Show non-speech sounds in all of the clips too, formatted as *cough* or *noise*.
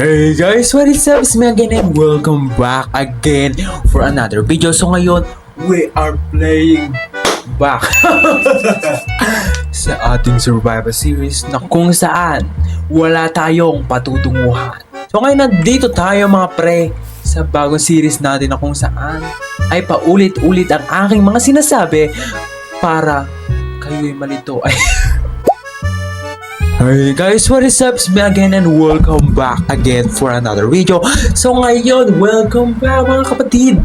Hey guys, what is up? It's me again and welcome back again for another video. So ngayon, we are playing back *laughs* sa ating survival series na kung saan wala tayong patutunguhan. So ngayon nandito tayo mga pre sa bagong series natin na kung saan ay paulit-ulit ang aking mga sinasabi para kayo'y malito. *laughs* Ay, Hey guys, what is up? It's me again and welcome back again for another video. So ngayon, welcome back mga kapatid.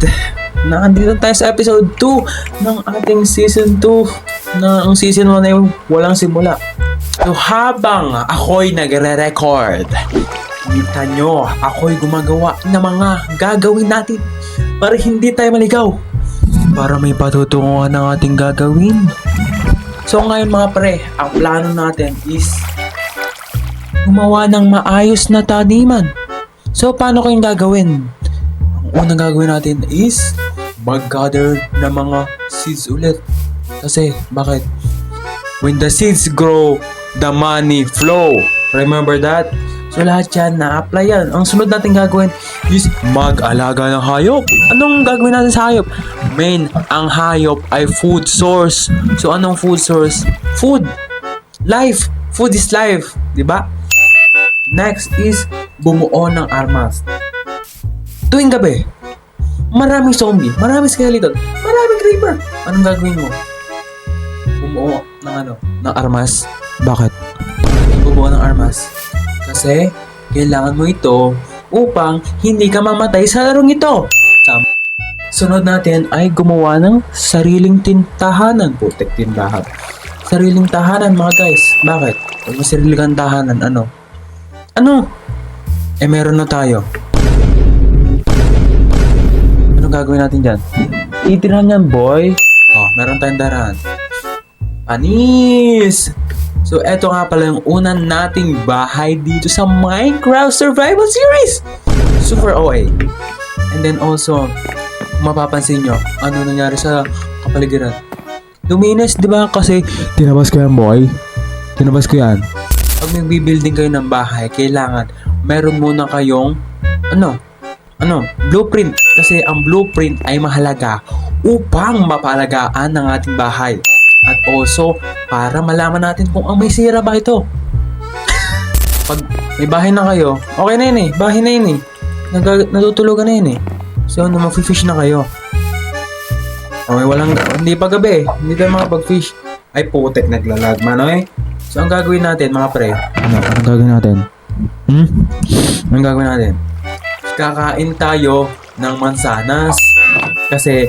Nakandito tayo sa episode 2 ng ating season 2 na ang season 1 ay walang simula. So habang ako'y nagre-record, kita nyo, ako'y gumagawa ng mga gagawin natin para hindi tayo maligaw. Para may patutunguhan ng ating gagawin. So ngayon mga pre, ang plano natin is gumawa ng maayos na taniman. So, paano kayong gagawin? Ang unang gagawin natin is mag-gather ng mga seeds ulit. Kasi, bakit? When the seeds grow, the money flow. Remember that? So, lahat yan, na-apply yan. Ang sunod natin gagawin is mag-alaga ng hayop. Anong gagawin natin sa hayop? Main, ang hayop ay food source. So, anong food source? Food. Life. Food is life. ba? Next is bumuo ng armas. Tuwing gabi, maraming zombie, maraming skeleton, maraming creeper. Anong gagawin mo? Bumuo ng ano? Ng armas. Bakit? Bumuo ng armas. Kasi, kailangan mo ito upang hindi ka mamatay sa larong ito. Tama. Sunod natin ay gumawa ng sariling tintahanan. Putek tindahan. Sariling tahanan mga guys. Bakit? Pag may sariling tahanan, ano? Ano? Eh meron na tayo. Anong gagawin natin dyan? Titirahan yan, boy. Oh, meron tayong darahan. Panis! So, eto nga pala yung unang nating bahay dito sa Minecraft Survival Series! Super OA. And then also, mapapansin nyo, ano nangyari sa kapaligiran. Luminis, di ba? Kasi, tinabas ko yan, boy. Tinabas ko yan. Pag nagbi-building kayo ng bahay, kailangan meron muna kayong, ano, ano, blueprint. Kasi ang blueprint ay mahalaga upang mapalagaan ng ating bahay. At also, para malaman natin kung ang may sira ba ito. Pag may bahay na kayo, okay na yun eh. Bahay na yun eh. Nag- natutulugan na yun eh. So, ano, mag-fish na kayo. Okay, walang, hindi pa gabi eh. Hindi tayo makapag-fish. Ay, putek, naglalag man, okay? So, ang gagawin natin, mga pre. Ano, anong gagawin natin? Hmm? Anong gagawin natin? Kakain tayo ng mansanas. Kasi,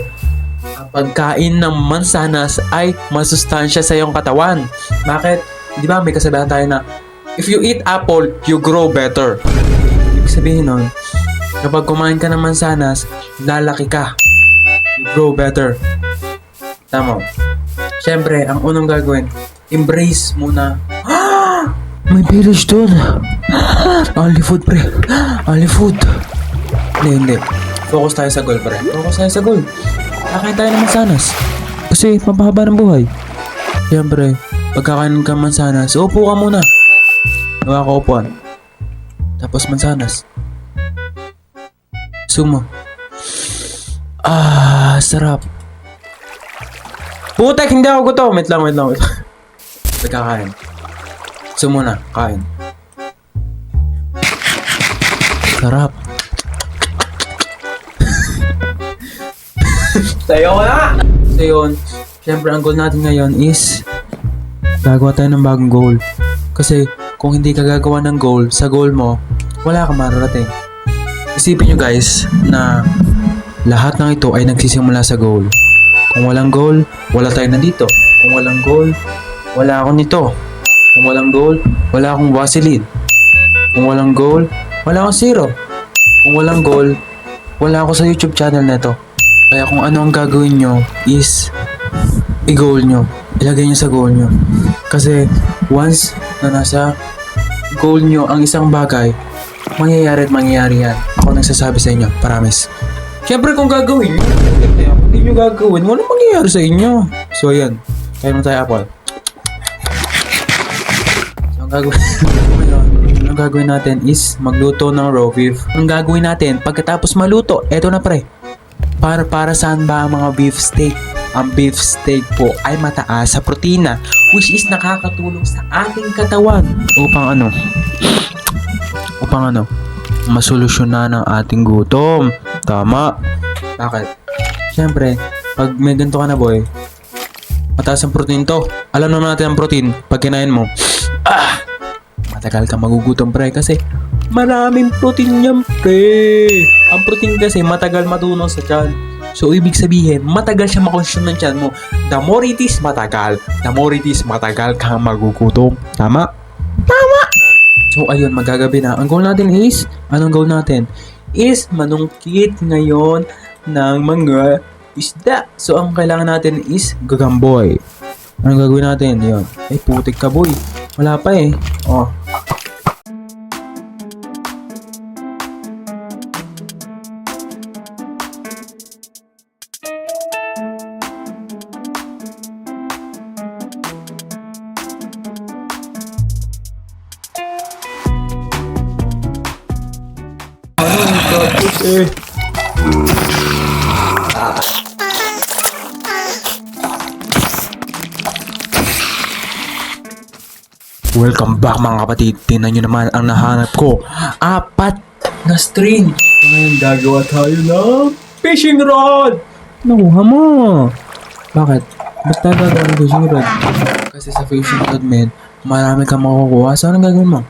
ang pagkain ng mansanas ay masustansya sa iyong katawan. Bakit? Di ba may kasabihan tayo na if you eat apple, you grow better. Ibig sabihin nun, kapag kumain ka ng mansanas, lalaki ka. You grow better. Tama. Siyempre, ang unang gagawin, embrace muna. May village doon. Only food, pre. *gasps* Only food. Hindi, hindi. Focus tayo sa goal, pre. Focus tayo sa goal. Kakain tayo ng mansanas. Kasi mapahaba ng buhay. Siyempre, pagkakain ka mansanas, upo ka muna. Gawa ka upuan. Tapos mansanas. Sumo. Ah, sarap. Putek, hindi ako gutom. Wait lang, wait lang, wait lang. Pagkakain. Sumo na, kain. Sarap. *laughs* Sayo na! So yun, syempre ang goal natin ngayon is gagawa tayo ng bagong goal. Kasi kung hindi ka gagawa ng goal sa goal mo, wala kang mararating. Isipin nyo guys na lahat ng ito ay nagsisimula sa goal. Kung walang goal, wala tayo nandito. Kung walang goal, wala ako nito. Kung walang goal, wala akong Vaseline. Kung walang goal, wala akong zero. Kung walang goal, wala ako sa YouTube channel na to. Kaya kung ano ang gagawin nyo is i-goal nyo. Ilagay nyo sa goal nyo. Kasi once na nasa goal nyo ang isang bagay, mangyayari at mangyayari yan. Ako nagsasabi sa inyo, promise. Siyempre kung gagawin nyo, hindi nyo gagawin, walang mangyayari sa inyo. So yan, kaya mo tayo apple. Ang gagawin *laughs* ang gagawin natin is magluto ng raw beef. Ang gagawin natin, pagkatapos maluto, eto na pre. Para para saan ba ang mga beef steak? Ang beef steak po ay mataas sa protina which is nakakatulong sa ating katawan upang ano? Upang ano? Masolusyonan ang ating gutom. Tama. Bakit? Siyempre, pag may ganito ka na boy, mataas ang protein to. Alam naman natin ang protein pag kinain mo. Ah! Matagal ka magugutom pre kasi maraming protein yan pre. Ang protein kasi matagal matunaw sa tiyan. So, ibig sabihin, matagal siya makonsume ng tiyan mo. The more it is matagal, the more it is matagal kang magugutom. Tama? Tama! So, ayun, magagabi na. Ang goal natin is, anong goal natin? Is manungkit ngayon ng mga isda. So, ang kailangan natin is gagamboy. Anong gagawin natin? Yun. Ay, putik ka boy. Wala pa eh. Oh. eh. Welcome back mga kapatid. Tingnan nyo naman ang nahanap ko. Apat na string. Ngayon gagawa tayo ng fishing rod. Nakuha mo. Bakit? Basta gagawa ng fishing rod. Kasi sa fishing rod, men, marami kang makukuha. So, anong gagawin mo?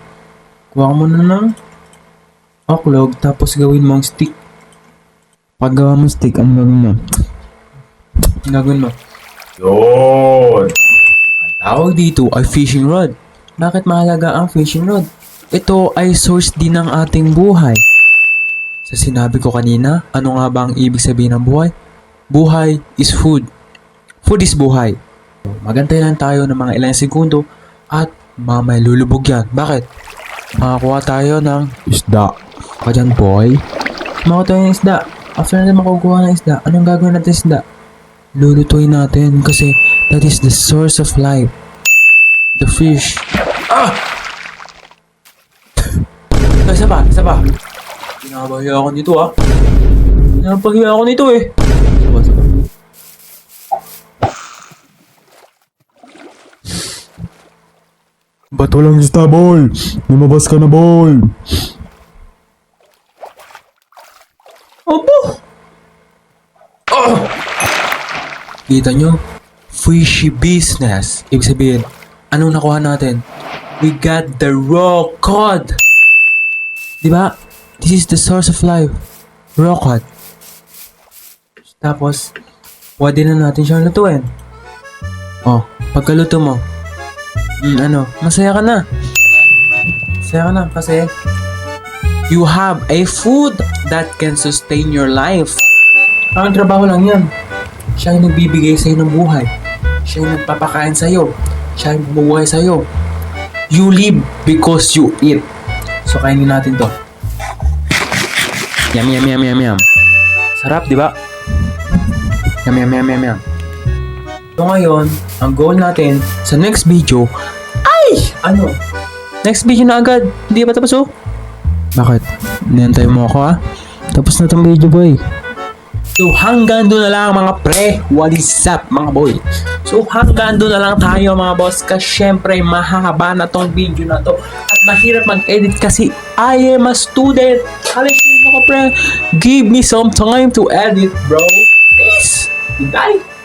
Kuha ka muna ng oklog, tapos gawin mo ang stick. Pag gawa mo stick, anong gagawin mo? Anong gagawin mo? Yun! Ang tawag dito ay fishing rod. Bakit mahalaga ang fishing rod? Ito ay source din ng ating buhay. Sa sinabi ko kanina, ano nga ba ang ibig sabihin ng buhay? Buhay is food. Food is buhay. Magantay lang tayo ng mga ilang segundo at mamay lulubog yan. Bakit? Makakuha tayo ng isda. Ka dyan, boy. Makakuha tayo ng isda. After natin makukuha ng isda, anong gagawin natin isda? Lulutuin natin kasi that is the source of life. The fish. Ah! isa pa, isa pa. Pinapahiya ako nito ah. Pinapahiya ako nito eh. Isa pa, isa pa. Ba't walang isda, boy? Lumabas ka na, boy. Opo! Ah! Kita nyo? Fishy business. Ibig sabihin, anong nakuha natin? We got the raw cod! Di ba? This is the source of life. Raw cod. Tapos, pwede na natin siyang lutuin. Oh, pagkaluto mo, mm, ano, masaya ka na. Masaya ka na kasi you have a food that can sustain your life. Ang trabaho lang yan. Siya yung nagbibigay sa'yo ng buhay. Siya yung nagpapakain sa'yo. Siya yung bumubuhay sa'yo. You live because you eat. So, kainin natin to. Yum, yum, yum, yum, yum. Sarap, di ba? Yum, yum, yum, yum, yum. So, ngayon, ang goal natin sa next video ay, ano? Next video na agad. Hindi pa tapos, oh. Bakit? Nihantay mo ako, ah? Tapos na tong video, boy. So hanggang doon na lang mga pre, what is up mga boy? So hanggang doon na lang tayo mga boss kasi syempre mahahaba na tong video na to at mahirap mag-edit kasi I am a student. College student ako pre. Give me some time to edit bro. Please. Goodbye.